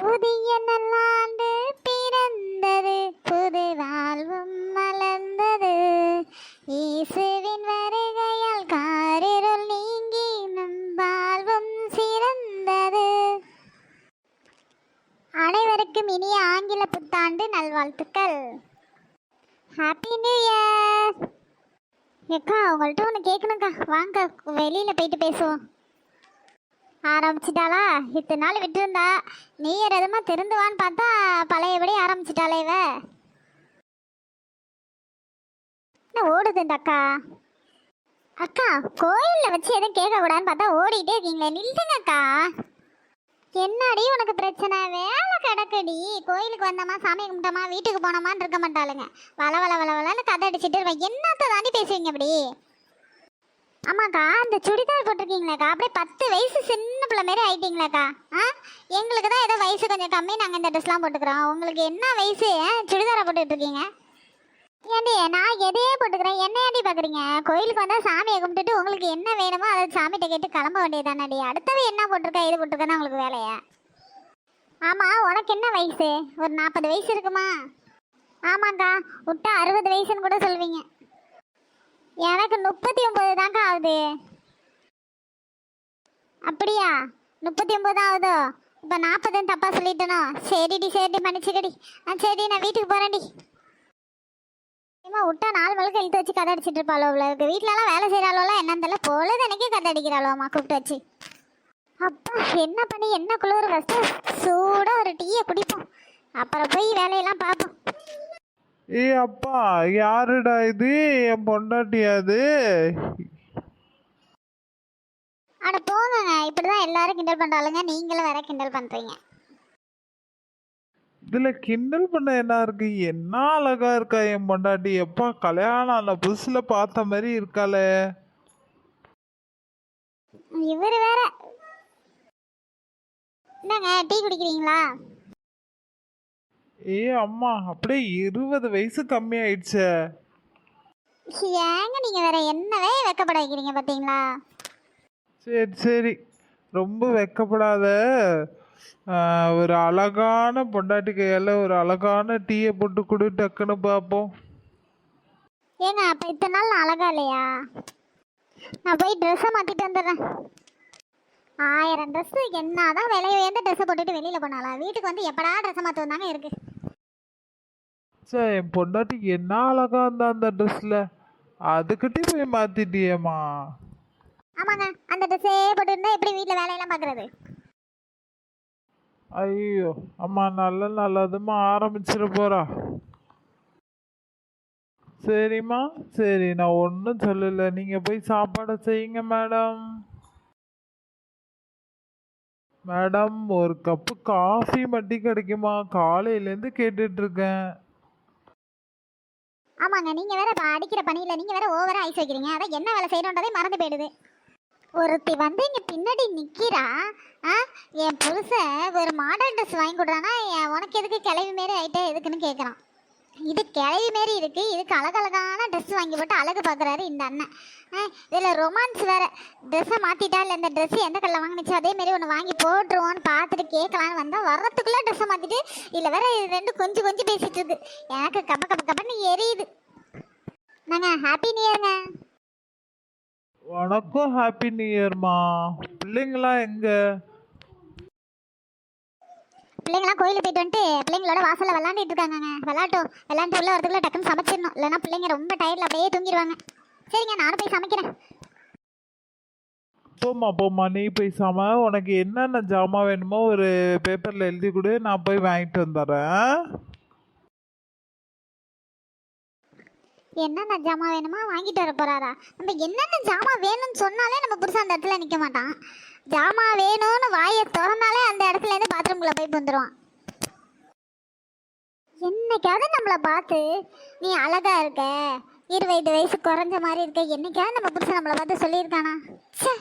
புதிய நல்லாண்டு பிறந்தது. புது வாழ்வும் மலர்ந்தது. இயேசுவின் வருகையால் காரிருள் நீங்கி நம் வாழ்வும் சிறந்தது. அனைவருக்கும் இனிய ஆங்கில புத்தாண்டு நல்வாழ்த்துக்கள். ஹாப்பி நியூ இயர் ஏக்கா உங்கள்கிட்ட ஒன்று கேட்கணுக்கா வாங்க வெளியில் போயிட்டு பேசுவோம். ஆரம்பிச்சிட்டாளா? இத்தனை நாள் விட்டுருந்தா நீ எதுமா திருந்துவான்னு பார்த்தா பழையபடி ஆரம்பிச்சிட்டாளே இவ? என்ன ஓடுது இந்த அக்கா? அக்கா கோயிலில் வச்சு எதுவும் கேட்கக்கூடாதுன்னு பார்த்தா ஓடிட்டே இருக்கீங்களே நில்லுங்கக்கா என்னடி உனக்கு பிரச்சனை? வேலை கிடக்குடி. கோயிலுக்கு வந்தோமா சாமி கும்பிட்டோமா வீட்டுக்கு போனோமான்னு இருக்க மாட்டாளுங்க. வள வள வள வளன்னு கதை அடிச்சிட்டு இருப்பேன் என்னத்தை தாண்டி பேசுவீங்க அப்படி? ஆமாக்கா அந்த சுடிதார் போட்டிருக்கீங்களாக்கா? அப்படியே பத்து வயசு சின்ன பிள்ளை மாரி ஆயிட்டீங்களாக்கா? ஆ? எங்களுக்கு தான் ஏதோ வயசு கொஞ்சம் கம்மி நாங்கள் இந்த ட்ரெஸ்லாம் போட்டுக்கிறோம். உங்களுக்கு என்ன வயசு? சுடிதாரை போட்டுட்டு இருக்கீங்க ஏண்டி நான் எதையே போட்டுக்கிறேன். என்ன ஏண்டி பார்க்குறீங்க கோயிலுக்கு வந்தால் சாமியை கும்பிட்டுட்டு உங்களுக்கு என்ன வேணுமோ அதை சாமிகிட்ட கேட்டு கிளம்ப வேண்டியதானடி அடுத்தது என்ன போட்டிருக்கா இது போட்டிருக்கா உங்களுக்கு வேலையா? ஆமாம் உனக்கு என்ன வயசு? ஒரு நாற்பது வயசு இருக்குமா? ஆமாக்கா விட்டா அறுபது வயசுன்னு கூட சொல்வீங்க எனக்கு முப்பத்தி ஒம்பது தாங்க ஆகுது. அப்படியா? முப்பத்தி ஒம்பது ஆகுதோ? இப்போ நாற்பதுன்னு தப்பாக சொல்லிட்டனோ? சரிடி சரிடி மன்னிச்சுக்கடி. ஆ சரி நான் வீட்டுக்கு போகிறேன்டி ஏமா விட்டா நாலு மணிக்கு இழுத்து வச்சு கதை அடிச்சிட்டு இருப்பாளோ இவ்வளோ வீட்டிலலாம் வேலை செய்கிறாளோலாம் என்னன்னு தெரியல. பொழுது எனக்கே கதை அடிக்கிறாளோம்மா கூப்பிட்டு வச்சு. அப்பா என்ன பண்ணி என்ன குளிர்? ஃபஸ்ட்டு சூடாக ஒரு டீயை குடிப்போம். அப்புறம் போய் வேலையெல்லாம் பார்ப்போம் ஏய் அப்பா யாருடா இது? என் பொண்டாட்டியா அது? அட போங்கங்க. இப்படிதான் எல்லாரும் கிண்டல் பண்றாளுங்க. நீங்களும் வேற கிண்டல் பண்றீங்க. இதுல கிண்டல் பண்ண என்ன இருக்கு? என்ன அழகா இருக்கா என் பொண்டாட்டி? எப்பா கல்யாணம் ஆன புதுசுல பார்த்த மாதிரி இருக்காளே. இவர் வேற. என்னங்க டீ குடிக்கிறீங்களா? ஏ அம்மா அப்படியே இருபது வயசு கம்மி ஆயிடுச்சே ஏங்க நீங்க வேற என்னவே வெக்கப்பட வைக்கிறீங்க பாத்தீங்களா? சரி சரி. ரொம்ப வெக்கப்படாத ஆஹ், ஒரு அழகான பொண்டாட்டி கையால ஒரு அழகான டீயை போட்டு கொடு டக்குன்னு பார்ப்போம் ஏங்க அப்ப இத்தனை நாள் நான் அழகா இல்லையா? நான் போய் ட்ரெஸ்ஸை மாத்திட்டு வந்துடுறேன். ஆயிரம் ட்ரெஸ் என்னதான் விலை உயர்ந்த ட்ரெஸ்ஸை போட்டுட்டு வெளியில போனாலா வீட்டுக்கு வந்து எப்படா ட்ரெஸ்ஸை மாற்ற வந்தாங்க இருக்கு. சே என் பொண்டாட்டிக்கு என்ன அழகா இருந்தா அந்த ட்ரெஸ்ல அதுக்கிட்டே போய் மாத்திட்டியேம்மா. ஆமாங்க அந்த ட்ரெஸ்ஸே போட்டுருந்தா எப்படி வீட்டில் வேலையெல்லாம் பார்க்கறது ஐயோ அம்மா நல்ல நல்லதுமா ஆரம்பிச்சிட போறா. சரிம்மா சரி நான் ஒன்றும் சொல்லலை. நீங்கள் போய் சாப்பாடை செய்யுங்க மேடம். மேடம் ஒரு கப்பு காஃபி மட்டும் கிடைக்குமா? காலையிலேருந்து கேட்டுட்டு இருக்கேன். ஆமாங்க நீங்க வேற இப்ப அடிக்கிற பணியில நீங்க வேற ஓவரா ஐஸ் வைக்கிறீங்க அதான் என்ன வேலை செய்யணுன்றதே மறந்து போயிடுது. ஒருத்தி வந்து இங்க பின்னாடி நிக்கிறா. ஆ என் புருஷன் ஒரு மாடல் ட்ரெஸ் வாங்கி கொடுறானா உனக்கு எதுக்கு கிளவி மாரி ஆயிட்டே? எதுக்குன்னு கேட்குறான் இது கிளவி மாரி இருக்கு. இதுக்கு அழகழகான ட்ரெஸ் வாங்கி போட்டு அழகு பார்க்குறாரு இந்த அண்ணன். ஆ, ரொமான்ஸ் வேற. ட்ரெஸ்ஸை மாற்றிட்டா இல்லை இந்த ட்ரெஸ் எந்த கடையில் வாங்கினுச்சு அதே ஒன்று வாங்கி போட்டுருவோன்னு பார்த்துட்டு கேட்கலான்னு வந்தால் வரத்துக்குள்ளே ட்ரெஸ்ஸை மாற்றிட்டு இல்லை வேற இது ரெண்டு கொஞ்சம் கொஞ்சம் பேசிட்டு இருக்கு. எனக்கு கப்ப கப்ப கப்பன்னு எரியுது. நாங்கள் ஹாப்பி நியூ இயர்ங்க வணக்கம் ஹாப்பி நியூ இயர்மா பிள்ளைங்களா எங்கே? பிள்ளைங்களாம் கோயிலுக்கு போயிட்டு வந்துட்டு பிள்ளைங்களோட வாசல்ல விளாண்டுட்டு இருக்காங்கங்க. விளாட்டும் விளாண்டு உள்ள வரதுக்குள்ள டக்குன்னு சமைச்சிடணும். இல்லைன்னா பிள்ளைங்க ரொம்ப டயர்டில் அப்படியே தூங்கிடுவாங்க. சரிங்க நானும் போய் சமைக்கிறேன். போம்மா போம்மா நீ பேசாம உனக்கு என்னென்ன ஜாமான் வேணுமோ ஒரு பேப்பரில் எழுதி கொடு. நான் போய் வாங்கிட்டு வந்துடுறேன். என்னென்ன ஜாமான் வேணுமா வாங்கிட்டு வர போறாரா? நம்ம என்னென்ன ஜாமான் வேணும்னு சொன்னாலே நம்ம புருஷன் அந்த இடத்துல நிற்க மாட்டான். ஜாமான் வேணும்னு வாயை திறந்தாலே அந்த இடத்துல இருந்து பாத்ரூம்குள்ள போய் வந்துடுவான் என்னைக்காவது நம்மளை பார்த்து நீ அழகா இருக்க இருபது வயசு குறைஞ்ச மாதிரி இருக்க என்னைக்காவது நம்ம புருஷன் நம்மளை பார்த்து சொல்லியிருக்கானா? ச்சே.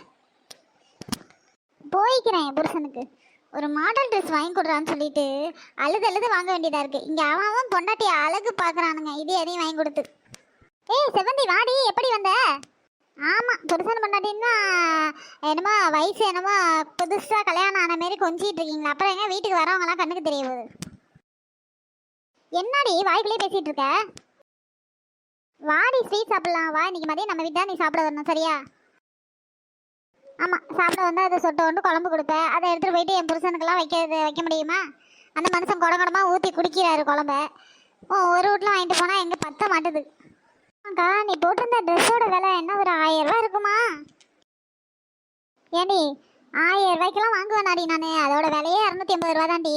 போய்க்கிறேன் என் புருஷனுக்கு. ஒரு மாடல் ட்ரெஸ் வாங்கி கொடுறான்னு சொல்லிட்டு அழுது அழுது வாங்க வேண்டியதா இருக்கு. இங்க அவன் பொண்டாட்டி அழகு பார்க்கறானுங்க. இது எதையும் வாங்கி கொடுத்து. ஏய் செவந்தி வாடி. எப்படி வந்த? ஆமாம் புருஷன் பண்ணாட்டின்னா என்னமோ வயசு என்னமோ புதுசாக கல்யாணம் ஆன மாரி கொஞ்சிட்டு இருக்கீங்களா? அப்புறம் எங்க வீட்டுக்கு வரவங்கலாம் கண்ணுக்கு தெரிய போகுது என்னடி வாய்க்குள்ளே பேசிட்டு இருக்க? வாடி ஸ்வீட் சாப்பிடலாம். வா இன்னைக்கு மதியம் நம்ம வீட்டில் நீ சாப்பிட வரணும் சரியா? ஆமாம் சாப்பிட வந்து அதை சொட்ட வந்து குழம்பு கொடுப்பேன் அதை எடுத்துகிட்டு போயிட்டு என் புருஷனுக்கெல்லாம் வைக்கிறது வைக்க முடியுமா? அந்த மனுஷன் குடம் குடமாக ஊற்றி குடிக்கிறாரு குழம்ப. ஓ ஒரு வீட்டில் வாங்கிட்டு போனால் எங்கே பத்த மாட்டுது? அக்கா நீ போட்டிருந்த ட்ரெஸ்ஸோட விலை என்ன? ஒரு ஆயிரம் ரூபாய் இருக்குமா? ஏண்டி ஆயிரம் ரூபாய்க்கெல்லாம் வாங்குவேனாடி நான். அதோட விலையே இரநூத்தி ஐம்பது ரூபா தான்டி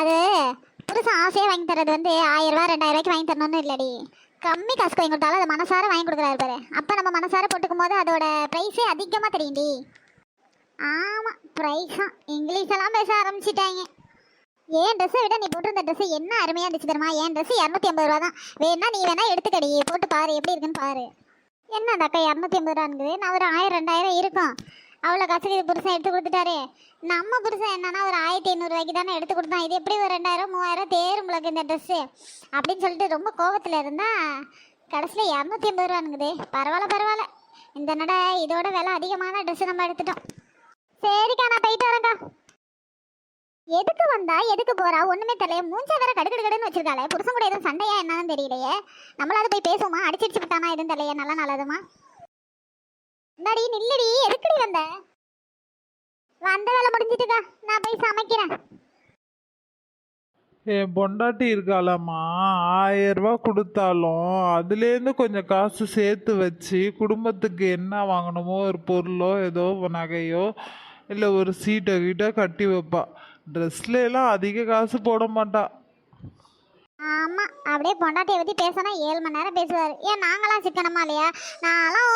அது புதுசாக ஆசையாக வாங்கி தரது வந்து ஆயிரம் ரூபா ரெண்டாயிரம் ரூபாய்க்கு வாங்கி தரணும்னு இல்லடி. கம்மி காசுக்கு வாங்கி கொடுத்தாலும் அதை மனசார வாங்கி கொடுக்குறாரு பாரு. அப்போ நம்ம மனசார போட்டுக்கும் போது அதோட ப்ரைஸே அதிகமாக தெரியும்டி. ஆமாம் ப்ரைஸா தான். இங்கிலீஷெல்லாம் பேச ஆரம்பிச்சிட்டாங்க. ஏன் ட்ரெஸ்ஸை விட நீ போட்டிருந்த ட்ரெஸ் என்ன அருமையாக இருந்துச்சு தெரியுமா? என் ட்ரெஸ் இரநூத்தி ஐம்பது ரூபா தான். வேணா நீ வேணா எடுத்துக்கடி. போட்டு பாரு எப்படி இருக்குன்னு பாரு. என்ன அந்த அக்கா இரநூத்தி ஐம்பது ரூபாங்குது நான் ஒரு ஆயிரம் ரெண்டாயிரம் இருக்கும். அவ்வளோ காசுக்கு புருஷன் எடுத்து கொடுத்துட்டாரு. நம்ம புருஷன் என்னன்னா ஒரு ஆயிரத்தி ஐநூறுரூவாய்க்கு தானே எடுத்து கொடுத்தான். இது எப்படி ஒரு ரெண்டாயிரம் மூவாயிரம் தேரும் உங்களுக்கு இந்த ட்ரெஸ்ஸு அப்படின்னு சொல்லிட்டு ரொம்ப கோவத்தில் இருந்தால் கடைசியில் இரநூத்தி ஐம்பது ரூபாங்குது பரவாயில்ல பரவாயில்ல. இந்த நட இதோட விலை அதிகமான ட்ரெஸ்ஸு நம்ம எடுத்துட்டோம். சரிக்கா நான் போயிட்டு வரேன்க்கா. எதுக்கு வந்தா எதுக்கு போறா? ஒண்ணுமே தெரியல. மூஞ்ச வேற கடுக்கடு கடுன்னு வச்சிருக்காளே. புருஷன் கூட எதுவும் சண்டையா என்னன்னு தெரியலையே. நம்மளால போய் பேசுவோமா? அடிச்சிடிச்சு விட்டானா எதுவும் தெரியலையே. நல்லா நல்லதுமா இந்தாடி நில்லடி. எதுக்குடி வந்த? வந்த வேலை முடிஞ்சிட்டுக்கா. நான் போய் சமைக்கிறேன். என் பொண்டாட்டி இருக்காளம்மா. ஆயிரம் ரூபாய் கொடுத்தாலும் அதுலேருந்து கொஞ்சம் காசு சேர்த்து வச்சு குடும்பத்துக்கு என்ன வாங்கணுமோ ஒரு பொருளோ ஏதோ நகையோ இல்லை ஒரு சீட்டை கீட்டோ கட்டி வைப்பா. ட்ரெஸ்ல எல்லாம் அதிக காசு போட மாட்டா. ஆமா அப்படியே பொண்டாட்டியை பத்தி பேசினா ஏழு மணி நேரம் பேசுவார். ஏன் நாங்களாம் சிக்கனமா இல்லையா? நான்லாம்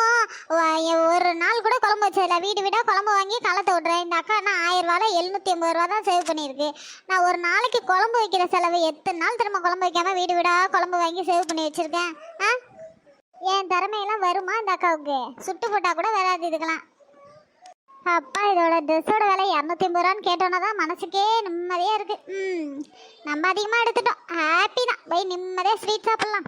ஒரு நாள் கூட குழம்பு வச்சதில்ல. வீடு வீடாக குழம்பு வாங்கி களத்தை விட்றேன் இந்த அக்கா நான் ஆயிரம் ரூபாயில் எழுநூற்றி ஐம்பது ரூபா தான் சேவ் பண்ணியிருக்கு. நான் ஒரு நாளைக்கு குழம்பு வைக்கிற செலவு எத்தனை நாள் திரும்ப குழம்பு வைக்காம வீடு வீடாக குழம்பு வாங்கி சேவ் பண்ணி வச்சிருக்கேன்? ஆ? என் திறமையெல்லாம் வருமா இந்த அக்காவுக்கு? சுட்டு போட்டால் கூட வராது இதுக்கெல்லாம். அப்பா இதோட ட்ரெஸ்ஸோட விலை இரநூத்தி ஐம்பது ரூபான்னு கேட்டோன்னா தான் மனசுக்கே நிம்மதியாக இருக்குது ம் நம்ம அதிகமாக எடுத்துட்டோம். ஹாப்பி தான். போய் நிம்மதியாக ஸ்வீட் சாப்பிட்லாம்.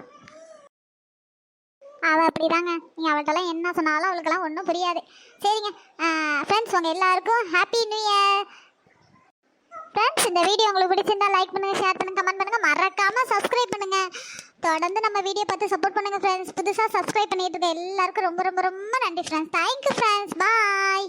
அவள் அப்படிதாங்க. நீ அவள்கிட்டலாம் என்ன சொன்னாலும் அவளுக்கெல்லாம் ஒன்றும் புரியாது. சரிங்க. ஃப்ரெண்ட்ஸ் உங்கள் எல்லாருக்கும் ஹாப்பி நியூ இயர் ஃப்ரெண்ட்ஸ் இந்த வீடியோ உங்களுக்கு பிடிச்சிருந்தா லைக் பண்ணுங்கள் ஷேர் பண்ணுங்க கமெண்ட் பண்ணுங்கள் மறக்காமல் சப்ஸ்கிரைப் பண்ணுங்கள் தொடர்ந்து நம்ம வீடியோ பார்த்து சப்போர்ட் பண்ணுங்கள் ஃப்ரெண்ட்ஸ் புதுசாக சப்ஸ்கிரைப் பண்ணிட்டு இருக்க எல்லாருக்கும் ரொம்ப ரொம்ப ரொம்ப நன்றி ஃப்ரெண்ட்ஸ் தேங்க்யூ ஃப்ரெண்ட்ஸ் பாய்